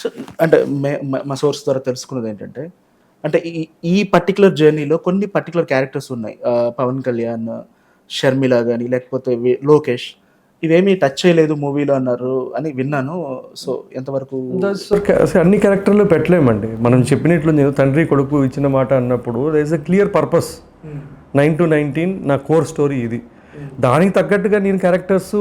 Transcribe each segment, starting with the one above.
So అంటే మే- మా- source ద్వారా తెలుసుకున్నది ఏంటంటే అంటే ఈ ఈ పర్టికులర్ జర్నీలో కొన్ని పర్టికులర్ క్యారెక్టర్స్ ఉన్నాయి. పవన్ కళ్యాణ్ షర్మిల కానీ లేకపోతే లోకేష్. ఇవేమీ టచ్ చేయలేదు మూవీలో అన్నారు అని విన్నాను. సో ఎంతవరకు అన్ని క్యారెక్టర్లు పెట్టలేమండి. మనం చెప్పినట్లు నేను తండ్రి కొడుకు ఇచ్చిన మాట అన్నప్పుడు there is a clear purpose nine to nineteen నా కోర్ స్టోరీ ఇది. దానికి తగ్గట్టుగా నేను క్యారెక్టర్స్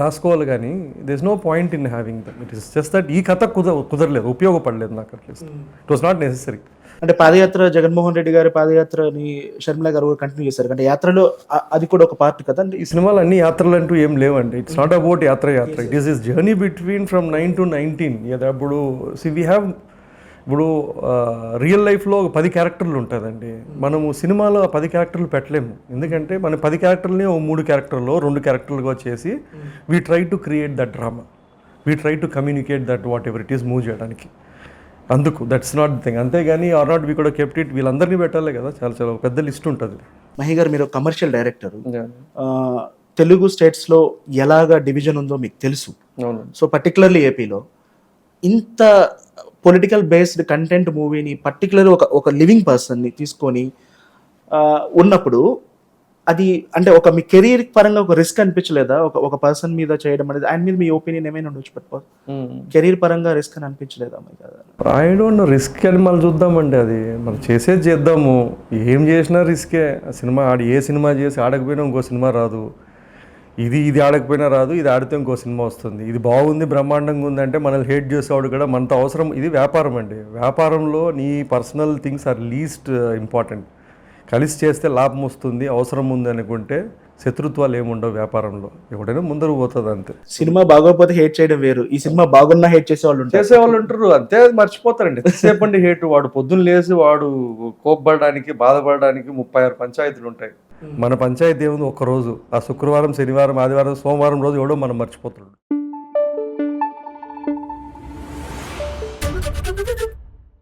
రాసుకోవాలి కానీ this no point in having them it is just that ఈ కథ కుద కుదరలేదు ఉపయోగపడలేదు నాకు at least it was not necessary అంటే పాదయాత్ర జగన్మోహన్ రెడ్డి గారి పాదయాత్రని షర్మిల గారు కంటిన్యూ చేశారు. అంటే యాత్రలో అది కూడా ఒక పార్ట్ కదా? అంటే ఈ సినిమాలో అన్ని యాత్రలు అంటూ ఏం లేవండి. It's not about Yatra Yatra. It is is journey between from nine to nineteen అప్పుడు సి వీ హ్యావ్ ఇప్పుడు రియల్ లైఫ్లో ఒక పది క్యారెక్టర్లు ఉంటుందండి. మనము సినిమాలో ఆ పది క్యారెక్టర్లు పెట్టలేము. ఎందుకంటే మన పది క్యారెక్టర్లని ఓ మూడు క్యారెక్టర్లో రెండు క్యారెక్టర్లుగా చేసి we try to create that drama we try to communicate that whatever it is move చేయడానికి. అందుకు దట్స్ నాట్ థింగ్ అంతేగాని ఆర్ నాట్ వీ కూడా కెప్ట్ ఇట్ వీళ్ళందరినీ పెట్టాలి కదా. చాలా చాలా పెద్ద లిస్ట్ ఉంటుంది. మహి గారు మీరు కమర్షియల్ డైరెక్టర్ తెలుగు స్టేట్స్లో ఎలాగ డివిజన్ ఉందో మీకు తెలుసు. అవును. సో పర్టికులర్లీ ఏపీలో ఇంత పొలిటికల్ బేస్డ్ కంటెంట్ మూవీని పర్టికులర్ ఒక ఒక లివింగ్ పర్సన్ని తీసుకొని ఉన్నప్పుడు అది అంటే ఒక మీ కెరీర్ పరంగా ఒక రిస్క్ అనిపించలేదా? ఒక ఒక పర్సన్ మీద చేయడం అనేది ఆయన మీద మీ ఒపీనియన్ ఏమైనా ఉండొచ్చు పెట్టుకో. కెరీర్ పరంగా రిస్క్ అని అనిపించలేదా? మీకు? ఐ డోంట్ నో రిస్క్ అని మళ్ళీ చూద్దామండి అది. మనం చేసేది చేద్దాము. ఏం చేసినా రిస్కే ఆ సినిమా ఆడి ఏ సినిమా చేసి ఆడకపోయినా ఇంకో సినిమా రాదు. ఇది ఇది ఆడకపోయినా రాదు ఇది ఆడితే ఇంకో సినిమా వస్తుంది. ఇది బాగుంది బ్రహ్మాండంగా ఉంది అంటే మనల్ని హేట్ చేసేవాడు కూడా మనతో అవసరం. ఇది వ్యాపారం అండి. వ్యాపారంలో నీ personal things are least important. కలిసి చేస్తే లాభం వస్తుంది అవసరం ఉంది అనుకుంటే శత్రుత్వాలు ఏముండవు వ్యాపారంలో. ఎవడైనా ముందరు పోతుంది అంతే. సినిమా బాగోకపోతే హేట్ చేయడం వేరు. ఈ సినిమా బాగున్నా హేట్ చేసే వాళ్ళు ఉంటారు. చేసేవాళ్ళు ఉంటారు అంతే మర్చిపోతారండి. ఎంతసేపండి హేట్? వాడు పొద్దున్న లేచి వాడు కోప్పడడానికి బాధపడడానికి ముప్పై ఆరు పంచాయతీలు ఉంటాయి. Hmm. మన పంచాయతీ దేవుని ఒక్కరోజు ఆ శుక్రవారం శనివారం ఆదివారం సోమవారం రోజు ఎవడో మనం మర్చిపోతున్నాడు.